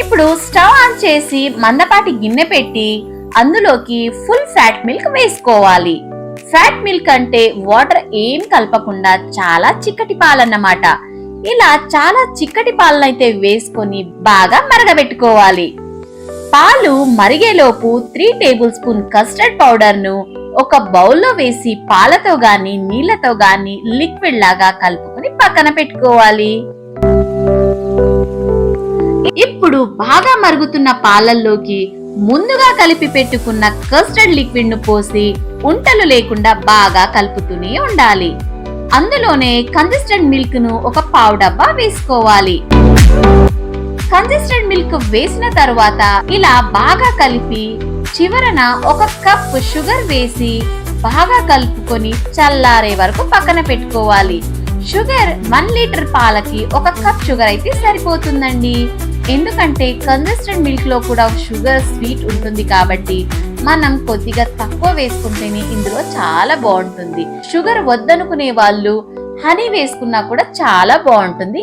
ఇప్పుడు stove on చేసి మందపాటి గిన్నె పెట్టి అందులోకి ఫుల్ ఫ్యాట్ మిల్క్ వేసుకోవాలి. ఫ్యాట్ మిల్క్ అంటే వాటర్ ఏం కలపకుండా చాలా చిక్కటి పాలన్నమాట. ఇలా చాలా చిక్కటి పాలనైతే వేసుకొని బాగా మరగబెట్టుకోవాలి. పాలు మరిగేలోపు త్రీ టేబుల్ స్పూన్ కస్టర్డ్ పౌడర్ను ఒక బౌల్లో వేసి పాలతో గాని నీళ్ళతో గాని లిక్విడ్ లాగా కలుపుకొని పక్కన పెట్టుకోవాలి. ఇప్పుడు బాగా మరుగుతున్న పాలల్లోకి ముందుగా కలిపి పెట్టుకున్న కస్టర్డ్ లిక్విడ్ను పోసి ఉంటలు లేకుండా బాగా కలుపుతూనే ఉండాలి. అందులోనే కన్సిస్టెంట్ మిల్క్ను ఒక పావు డబ్బా వేసుకోవాలి. కన్సిస్టెంట్ మిల్క్ వేసిన తర్వాత ఇలా బాగా కలిపి చివరన ఒక కప్ షుగర్ వేసి బాగా కలుపుకొని చల్లారే వరకు పక్కన పెట్టుకోవాలి. షుగర్ వన్ లీటర్ పాలకి ఒక కప్ షుగర్ అయితే సరిపోతుందండి. ఎందుకంటే కన్సిస్టెంట్ మిల్క్లో కూడా షుగర్ స్వీట్ ఉంటుంది కాబట్టి మనం కొద్దిగా తక్కువ వేసుకుంటేనే ఇందులో చాలా బాగుంటుంది. షుగర్ వద్దనుకునే వాళ్ళు హనీ వేసుకున్నా కూడా చాలా బాగుంటుంది.